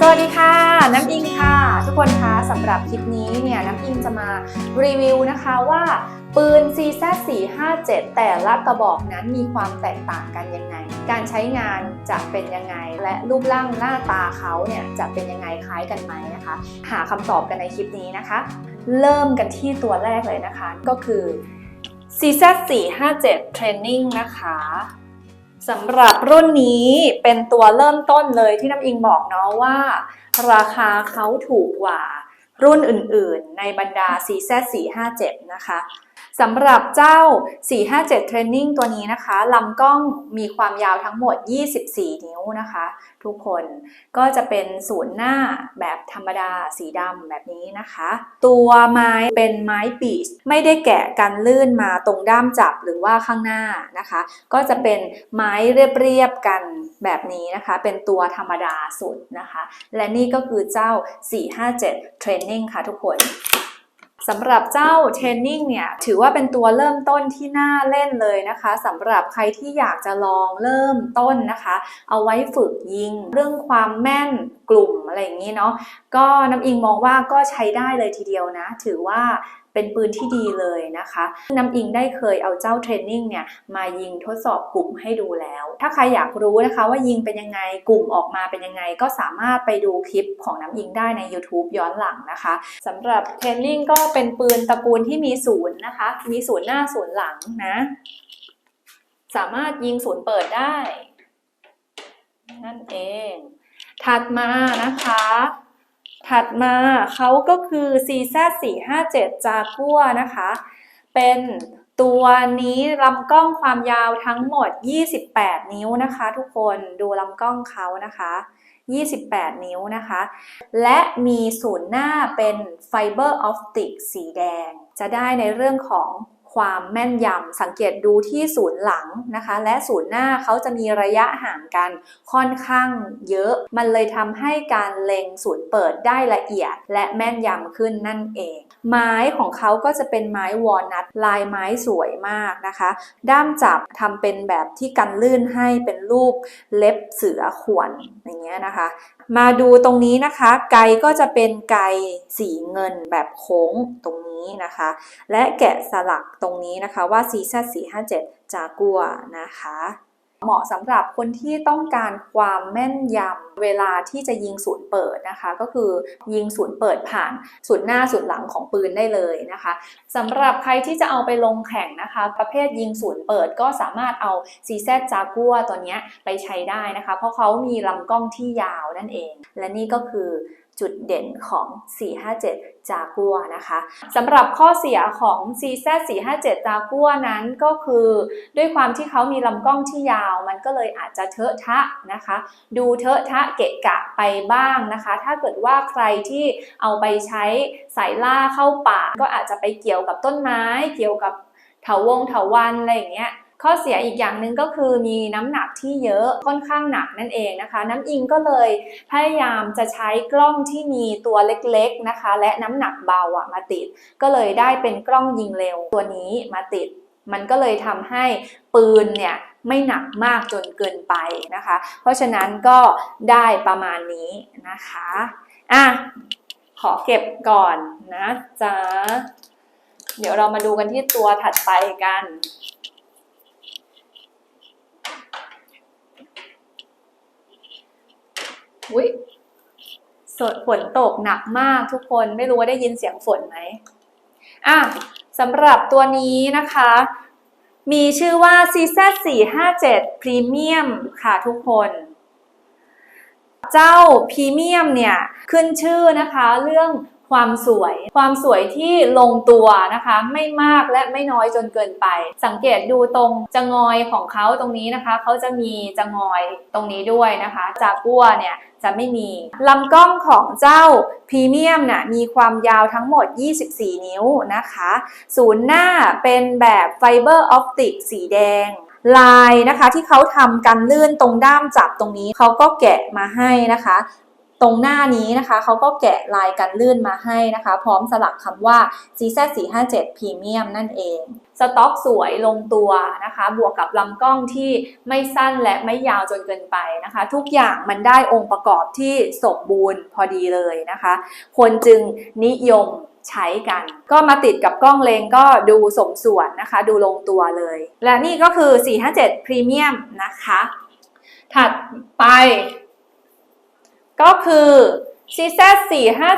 สวัสดีค่ะ น้ำอิงค่ะ ทุกคนคะสำหรับคลิปนี้เนี่ยน้ำอิงจะมารีวิวนะคะว่า ปืน CZ 457แต่ละกระบอกนั้นมีความแตกต่างกันยังไง การใช้งานจะเป็นยังไง และรูปร่างหน้าตาเขาเนี่ยจะเป็นยังไงคล้ายกันไหมนะคะ หาคำตอบกันในคลิปนี้นะคะ เริ่มกันที่ตัวแรกเลยนะคะก็คือ CZ 457 Training นะคะ สำหรับรุ่นนี้เป็นตัวเริ่มต้นเลยที่น้ำอิงบอกเนาะว่า ราคาเขาถูกกว่ารุ่นอื่นๆ ในบรรดา CZ 457นะคะ สำหรับเจ้า 457 Training ตัวนี้นะคะลำกล้องมีความยาวทั้งหมด 24 นิ้วนะคะ ทุกคนก็จะเป็นศูนย์หน้าแบบธรรมดาสีดำแบบนี้นะคะ ตัวไม้เป็นไม้ปีชไม่ได้แกะกันลื่นมาตรงด้ามจับหรือว่าข้างหน้านะคะ ก็จะเป็นไม้เรียบๆกันแบบนี้นะคะ เป็นตัวธรรมดาสุดนะคะ และนี่ก็คือเจ้า 457 Training ค่ะทุกคน สำหรับเจ้าเทรนนิ่งเนี่ยถือว่าเป็นตัวเริ่มต้นที่น่าเล่นเลยนะคะสำหรับใครที่อยากจะลองเริ่มต้นนะคะ เอาไว้ฝึกยิง เรื่องความแม่นกลุ่มอะไรอย่างนี้เนาะก็น้ำอิงมองว่าก็ใช้ได้เลยทีเดียวนะ ถือว่าเป็นปืนที่ดีเลยนะคะน้ำอิงได้เคยเอาเจ้าเทรนนิ่งเนี่ยมายิงทดสอบกลุ่มให้ดูแล้ว ถ้าใครอยากรู้นะคะว่ายิงเป็นยังไงกลุ่มออกมาเป็นยังไง ก็สามารถไปดูคลิปของน้ำอิงได้ใน YouTube ย้อนหลังนะคะสำหรับเทรนนิ่งก็เป็นปืนตระกูลที่มีศูนย์นะคะ มีศูนย์หน้าศูนย์หลังนะ สามารถยิงศูนย์เปิดได้ นั่นเอง ถัดมานะคะ ถัดมาเขาก็คือ CZ 457 จากัวนะคะ เป็นตัวนี้ลำกล้องความยาวทั้งหมด 28 นิ้วนะคะ ทุกคนดูลำกล้องเขานะคะ 28 นิ้วนะคะ และมีศูนย์หน้าเป็นไฟเบอร์ออปติกสีแดง จะได้ในเรื่องของ ความแม่นยำสังเกตดูที่ศูนย์หลังนะคะ และศูนย์หน้าเขาจะมีระยะห่างกันค่อนข้างเยอะ มันเลยทำให้การเล็งศูนย์เปิดได้ละเอียด และแม่นยำขึ้นนั่นเอง ไม้ของเขาก็จะเป็นไม้วอลนัทลายไม้สวยมากนะคะ ด้ามจับทำเป็นแบบที่กันลื่นให้เป็นรูปเล็บเสือข่วนอย่างเงี้ยนะคะ มาดูตรงนี้นะคะ ไก่ก็จะเป็นไก่สีเงินแบบโค้งตรงนี้นะคะ และแกะสลักตรงนี้นะคะว่า CZ 457จากัวนะคะ เหมาะสำหรับคนที่ต้องการความแม่นยำเวลาที่จะยิงศูนย์เปิดนะคะ ก็คือยิงศูนย์เปิดผ่านศูนย์หน้าศูนย์หลังของปืนได้เลยนะคะสำหรับใครที่จะเอาไปลงแข่งนะคะ ประเภทยิงศูนย์เปิดก็สามารถเอา CZ จากัวตัวเนี้ยไปใช้ได้นะคะ เพราะเขามีลำกล้องที่ยาวนั่นเอง และนี่ก็คือ จุดเด่นของ 457 จากัวนะคะสำหรับข้อเสียของ CZ 457 จากัวนั้นก็คือ ด้วยความที่เขามีลำกล้องที่ยาว มันก็เลยอาจจะเทอะทะนะคะ ดูเทอะทะเกะกะไปบ้างนะคะ ถ้าเกิดว่าใครที่เอาไปใช้สายล่าเข้าป่า ก็อาจจะไปเกี่ยวกับต้นไม้ เกี่ยวกับเถาวงเถาวันอะไรอย่างเงี้ย ข้อเสียอีกอย่างหนึ่งก็คือมีน้ำหนักที่เยอะค่อนข้างหนักนั่นเองนะคะ น้ำอิงก็เลยพยายามจะใช้กล้องที่มีตัวเล็กๆนะคะ และน้ำหนักเบาอะมาติด ก็เลยได้เป็นกล้องยิงเร็วตัวนี้มาติด มันก็เลยทำให้ปืนเนี่ยไม่หนักมากจนเกินไปนะคะ เพราะฉะนั้นก็ได้ประมาณนี้นะคะอะขอเก็บก่อนนะจ๊ะ เดี๋ยวเรามาดูกันที่ตัวถัดไปกัน อุ้ยสดฝนตกหนักมากทุกคนไม่รู้ว่าได้ยินเสียงฝนไหมอะสำหรับตัวนี้นะคะ มีชื่อว่า CZ 457 Premium ค่ะทุกคน เจ้าพรีเมียมเนี่ย ขึ้นชื่อนะคะเรื่อง ความสวย ความสวยที่ลงตัวนะคะ ไม่มากและไม่น้อยจนเกินไป สังเกตดูตรงจะงอยของเขาตรงนี้นะคะเขาจะมีจะงอยตรงนี้ด้วยนะคะจากกัวเนี่ยจะไม่มีลำกล้องของเจ้าพรีเมียมน่ะมีความยาวทั้งหมด 24 นิ้วนะคะ ศูนย์หน้าเป็นแบบไฟเบอร์ออปติกสีแดงลายนะคะที่เขาทำกันลื่นตรงด้ามจับตรงนี้เขาก็แกะมาให้นะคะ ตรงหน้านี้นะคะเขาก็แกะลายกันลื่นมาให้นะคะ พร้อมสลักคำว่า CZ457 Premium นั่นเอง สต็อกสวยลงตัวนะคะ บวกกับลำกล้องที่ไม่สั้นและไม่ยาวจนเกินไปนะคะ ทุกอย่างมันได้องค์ประกอบที่สมบูรณ์พอดีเลยนะคะ คนจึงนิยมใช้กัน ก็มาติดกับกล้องเลงก็ดูสมส่วนนะคะ ดูลงตัวเลย และนี่ก็คือ 457 Premium นะคะ ถัดไป ก็คือซีแซด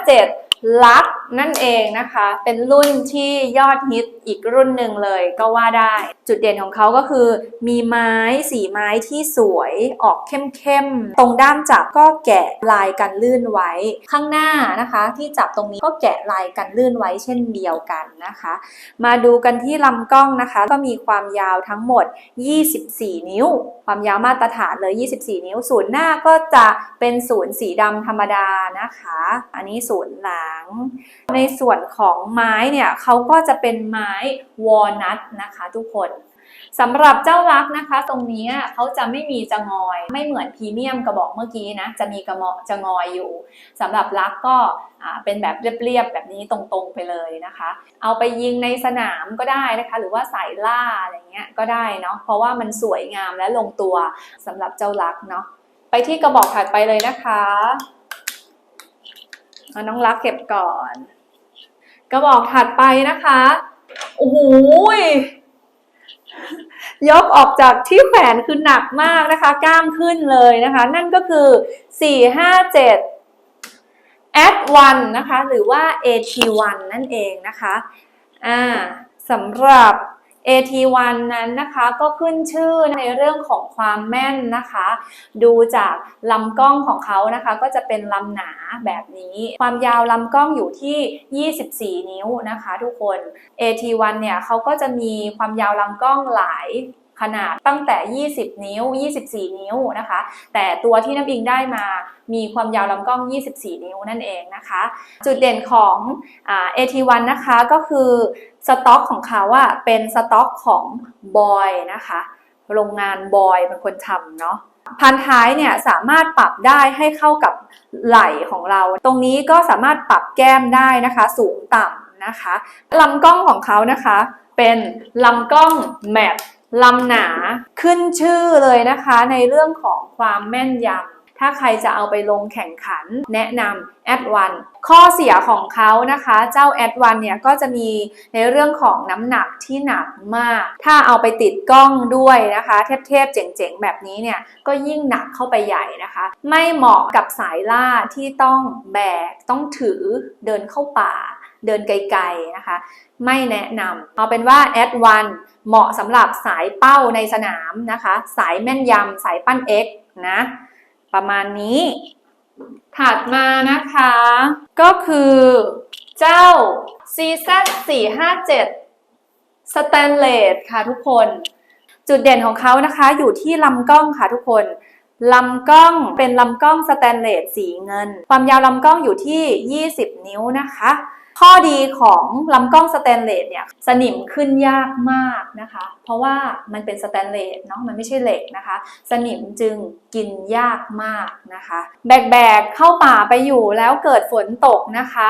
457 ลัก นั่นเองนะคะ เป็นรุ่นที่ยอดฮิตอีกรุ่นหนึ่งเลยก็ว่าได้ จุดเด่นของเขาก็คือ มีไม้สีไม้ที่สวยออกเข้มๆ ตรงด้ามจับก็แกะลายกันลื่นไว้ ข้างหน้านะคะ ที่จับตรงนี้ก็แกะลายกันลื่นไว้เช่นเดียวกันนะคะ มาดูกันที่ลำกล้องนะคะ ก็มีความยาวทั้งหมด 24 นิ้ว ความยาวมาตรฐานเลย 24 นิ้ว ศูนย์หน้าก็จะเป็นศูนย์สีดำธรรมดานะคะ อันนี้ศูนย์หลังในส่วนของไม้เนี่ยเขาก็จะเป็นไม้วอลนัทนะคะทุกคนสำหรับเจ้ารักนะคะ ตรงนี้เขาจะไม่มีจะงอย ไม่เหมือนพรีเมียมกระบอกเมื่อกี้นะ จะมีกระบอกจะงอยอยู่สำหรับรักก็เป็นแบบเรียบๆแบบนี้ตรงๆไปเลยนะคะ เอาไปยิงในสนามก็ได้นะคะ หรือว่าสายล่าอะไรเงี้ยก็ได้เนาะเพราะว่ามันสวยงามและลงตัวสำหรับเจ้ารักเนาะไปที่กระบอกถัดไปเลยนะคะ เอาน้องรักเก็บก่อน กระบอกถัดไปนะคะ โอ้โหยยกออกจากที่แขวนคือหนักมากนะคะ กล้ามขึ้นเลยนะคะ นั่นก็คือ 457 at 1นะคะ หรือว่า AT1 นั่นเองนะคะ อ่าสำหรับ AT1 นั้นนะคะก็ขึ้นชื่อในเรื่องของความแม่นนะคะ ดูจากลำกล้องของเขานะคะก็จะเป็นลำหนาแบบนี้ ความยาวลำกล้องอยู่ที่ 24 นิ้วนะคะทุกคน AT1 เนี่ยเขาก็จะมีความยาวลำกล้องหลาย ขนาดตั้งแต่ 20 นิ้ว 24 นิ้วนะคะ แต่ตัวที่น้ำอิงได้มามีความยาวลำกล้อง 24 นิ้วนั่นเองนะคะ จุดเด่นของอ่า AT1 นะคะก็คือสต็อกของเขาว่าเป็นสต็อกของบอยนะคะ โรงงานบอยเป็นคนทำเนาะพันท้ายเนี่ยสามารถปรับได้ให้เข้ากับไหล่ของเรา ตรงนี้ก็สามารถปรับแก้มได้นะคะ สูงต่ำนะคะลำกล้องของเขานะคะ เป็นลำกล้องแมต ลำหนาขึ้นชื่อเลยนะคะในเรื่องของความแม่นยำ ถ้าใครจะเอาไปลงแข่งขัน แนะนำแอดวันข้อเสียของเขานะคะ เจ้าแอดวันเนี่ยก็จะมีในเรื่องของน้ำหนักที่หนักมาก ถ้าเอาไปติดกล้องด้วยนะคะ เทพๆเจ๋งๆ แบบนี้เนี่ยก็ยิ่งหนักเข้าไปใหญ่นะคะ ไม่เหมาะกับสายล่าที่ต้องแบก ต้องถือเดินเข้าป่า เดินไกลๆนะคะ ไม่แนะนำเอาเป็นว่าแอดวันเหมาะสำหรับสายเป้าในสนามนะคะ สายแม่นยำสายปั้น X นะ ประมาณนี้ ถัดมานะคะ ก็คือเจ้า CZ 457 Stainless ค่ะทุกคน จุดเด่นของเขานะคะอยู่ที่ลำกล้องค่ะทุกคนลำกล้องเป็นลำกล้องสแตนเลสสีเงิน ความยาวลำกล้องอยู่ที่ 20 นิ้วนะคะ ข้อดีของลำกล้องสแตนเลสเนี่ยสนิมขึ้นยากมากนะคะ เพราะว่ามันเป็นสแตนเลสเนาะมันไม่ใช่เหล็กนะคะ สนิมจึงกินยากมากนะคะ แบกๆเข้าป่าไปอยู่แล้วเกิดฝนตกนะคะ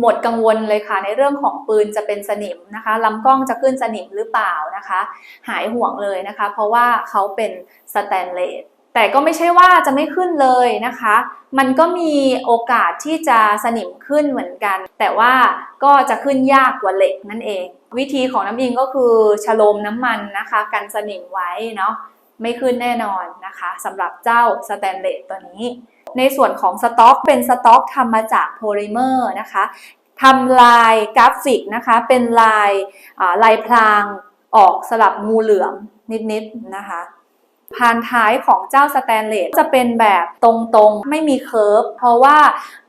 หมดกังวลเลยค่ะในเรื่องของปืนจะเป็นสนิมนะคะลำกล้องจะขึ้นสนิมหรือเปล่านะคะ หายห่วงเลยนะคะ เพราะว่าเขาเป็นสแตนเลส แต่ก็ไม่ใช่ว่าจะไม่ขึ้นเลยนะคะ มันก็มีโอกาสที่จะสนิมขึ้นเหมือนกัน แต่ว่าก็จะขึ้นยากกว่าเหล็กนั่นเอง วิธีของน้ำอิงก็คือชโลมน้ำมันนะคะ กันสนิมไว้เนาะไม่ขึ้นแน่นอนนะคะสำหรับเจ้าสแตนเลสตัวนี้ ในส่วนของสต็อกเป็นสต็อกทำมาจากโพลิเมอร์นะคะทำลายกราฟิกนะคะ เป็นลายลายพรางออกสลับงูเหลือมนิดๆนะคะ พานท้ายของเจ้าสแตนเลสจะเป็นแบบตรงๆ ไม่มีเคิร์ฟเพราะว่า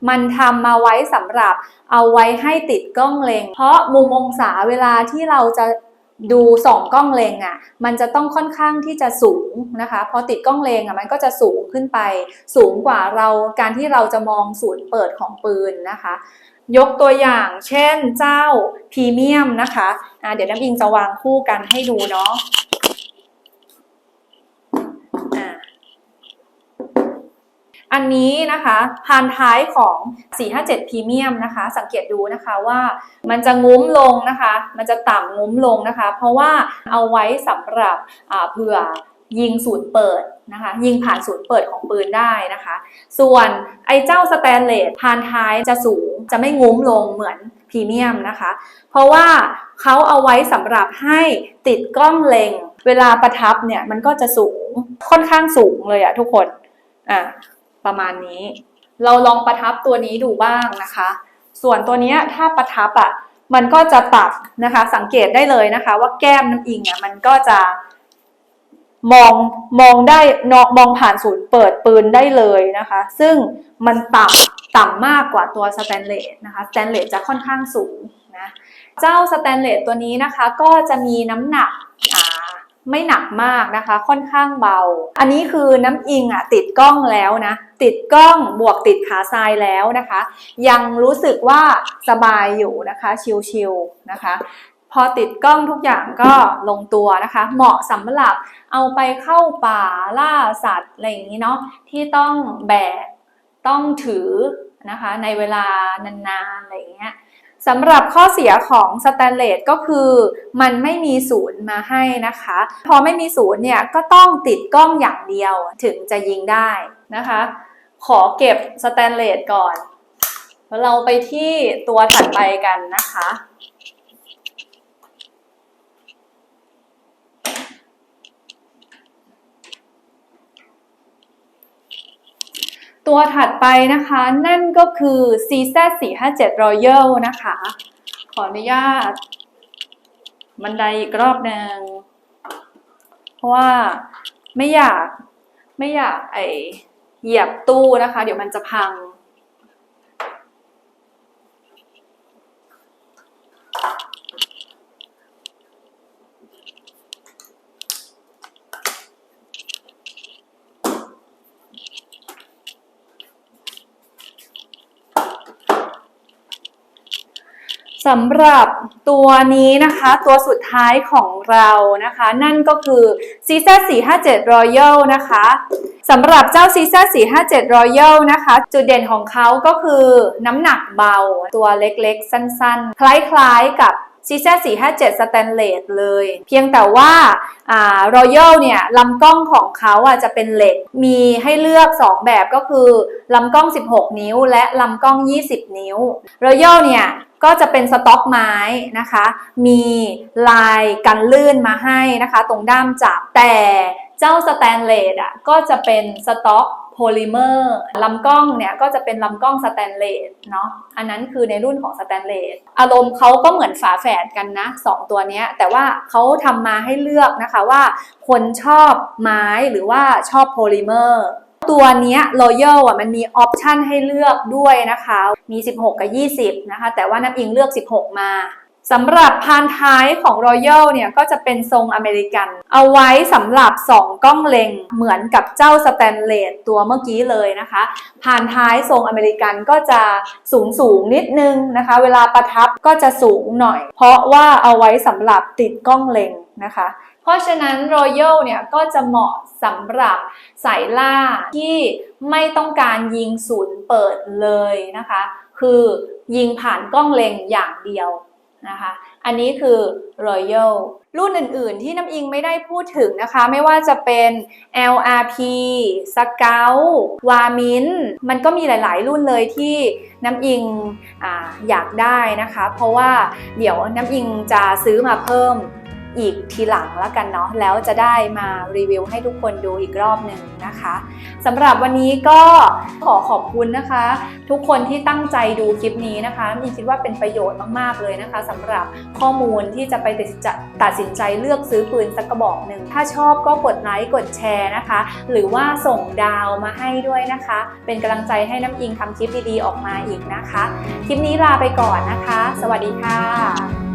มันทำมาไว้สำหรับเอาไว้ให้ติดกล้องเลง เพราะมุมองศาเวลาที่เราจะดูส่องกล้องเลงอะ่ะ มันจะต้องค่อนข้างที่จะสูงนะคะ พอติดกล้องเลงอะ่ะมันก็จะสูงขึ้นไป สูงกว่าเราการที่เราจะมองศูนย์เปิดของปืนนะคะ ยกตัวอย่างเช่นเจ้าพรีเมียมนะคะะเดี๋ยวน้ำอิงจะวางคู่กันให้ดูเนาะ อันนี้นะคะพานท้ายของ 457 พรีเมียมนะคะ สังเกตดูนะคะว่ามันจะงุ้มลงนะคะ มันจะต่ำงุ้มลงนะคะ เพราะว่าเอาไว้สำหรับเผื่อยิงศูนย์เปิดนะคะ ยิงผ่านศูนย์เปิดของปืนได้นะคะ ส่วนไอ้เจ้าสแตนเลสพานท้ายจะสูงจะไม่งุ้มลงเหมือนพรีเมียมนะคะ เพราะว่าเขาเอาไว้สำหรับให้ติดกล้องเล็ง เวลาประทับเนี่ยมันก็จะสูงค่อนข้างสูงเลยอะทุกคนอะ ประมาณนี้ เราลองประทับตัวนี้ดูบ้างนะคะ ส่วนตัวเนี้ยถ้าประทับอะมันก็จะตัดนะคะ สังเกตได้เลยนะคะ ว่าแก้มน้ำอิงอะมันก็จะมองมองได้นอกมองผ่านศูนย์เปิดปืนได้เลยนะคะ ซึ่งมันต่ำต่ำมากกว่าตัวสแตนเลสนะคะสแตนเลสจะค่อนข้างสูงนะเจ้าสแตนเลสตัวนี้นะคะ ก็จะมีน้ำหนักอ่า ไม่หนักมากนะคะ ค่อนข้างเบา อันนี้คือน้ำอิงอะติดกล้องแล้วนะ ติดกล้องบวกติดขาทรายแล้วนะคะ ยังรู้สึกว่าสบายอยู่นะคะ ชิลๆนะคะ พอติดกล้องทุกอย่างก็ลงตัวนะคะ เหมาะสำหรับเอาไปเข้าป่าล่าสัตว์อะไรอย่างนี้เนาะที่ต้องแบกต้องถือนะคะในเวลานานๆอะไรอย่างเงี้ย สำหรับข้อเสียของสแตนเลสก็คือ มันไม่มีศูนย์มาให้นะคะ พอไม่มีศูนย์เนี่ยก็ต้องติดกล้องอย่างเดียวถึงจะยิงได้นะคะ ขอเก็บสแตนเลสก่อนแล้วเราไปที่ตัวถัดไปกันนะคะ ตัวถัดไปนะคะ นั่นก็คือ CZ 457 Royal นะคะ ขออนุญาต บันไดอีกรอบหนึ่งเพราะว่าไม่อยากไม่อยากไอเหยียบตู้นะคะ เดี๋ยวมันจะพัง สำหรับตัวนี้นะคะตัวสุดท้ายของเรานะคะ นั่นก็คือ CZ 457 Royal นะคะสำหรับเจ้า CZ 457 Royal นะคะ จุดเด่นของเขาก็คือน้ำหนักเบาตัวเล็กๆ สั้นๆ คล้ายๆกับ CZ 457 Stainless เลย เพียงแต่ว่า อ่า Royal เนี่ยลำกล้องของเขาอะจะเป็นเหล็ก มีให้เลือก 2 แบบก็คือ ลำกล้อง 16 นิ้ว และลำกล้อง 20 นิ้ว Royal เนี่ย ก็จะเป็นสต็อกไม้นะคะ มีลายกันลื่นมาให้นะคะ ตรงด้ามจับ แต่เจ้าสแตนเลสอะก็จะเป็นสต็อกโพลิเมอร์ลำกล้องเนี่ยก็จะเป็นลำกล้องสแตนเลสเนาะอันนั้นคือในรุ่นของสแตนเลสอารมณ์เขาก็เหมือนฝาแฝดกันนะสองตัวนี้แต่ว่าเขาทำมาให้เลือกนะคะว่า คนชอบไม้หรือว่าชอบโพลิเมอร์ ตัวนี้ย Royal อะมันมีออปชันให้เลือกด้วยนะคะ มี 16 กับ 20 นะคะ แต่ว่าน้ำอิงเลือก 16 มาสำหรับพานท้ายของ Royal เนี่ยก็จะเป็นทรงอเมริกัน เอาไว้สำหรับ 2 กล้องเล็งเหมือนกับเจ้าสแตนเลสตัวเมื่อกี้เลยนะคะพานท้ายทรงอเมริกันก็จะสูงสูงนิดนึงนะคะ เวลาประทับก็จะสูงหน่อย เพราะว่าเอาไว้สำหรับติดกล้องเล็งนะคะ เพราะฉะนั้น Royal เนี่ยก็จะเหมาะสำหรับสายล่าที่ไม่ต้องการยิงศูนย์เปิดเลยนะคะ คือยิงผ่านกล้องเล็งอย่างเดียวนะคะ อันนี้คือ Royal รุ่นอื่นๆ ที่น้ำอิงไม่ได้พูดถึงนะคะ ไม่ว่าจะเป็น LRP Scout w a m i n มันก็มีหลายๆ รุ่นเลยที่น้ำอิงออยากได้นะคะ เพราะว่าเดี๋ยวน้ำอิงจะซื้อมาเพิ่ม อีกทีหลังแล้วกันเนาะแล้วจะได้มารีวิวให้ทุกคนดูอีกรอบหนึ่งนะคะสำหรับวันนี้ก็ขอขอบคุณนะคะ ทุกคนที่ตั้งใจดูคลิปนี้นะคะมีคิดว่าเป็นประโยชน์มากๆเลยนะคะสำหรับข้อมูลที่จะไปตัดสินใจตัดสินใจเลือกซื้อปืนสักกระบอกหนึ่งถ้าชอบก็กดไลค์กดแชร์นะคะ หรือว่าส่งดาวมาให้ด้วยนะคะ เป็นกำลังใจให้น้ำอิงทำคลิปดีๆออกมาอีกนะคะ คลิปนี้ลาไปก่อนนะคะ สวัสดีค่ะ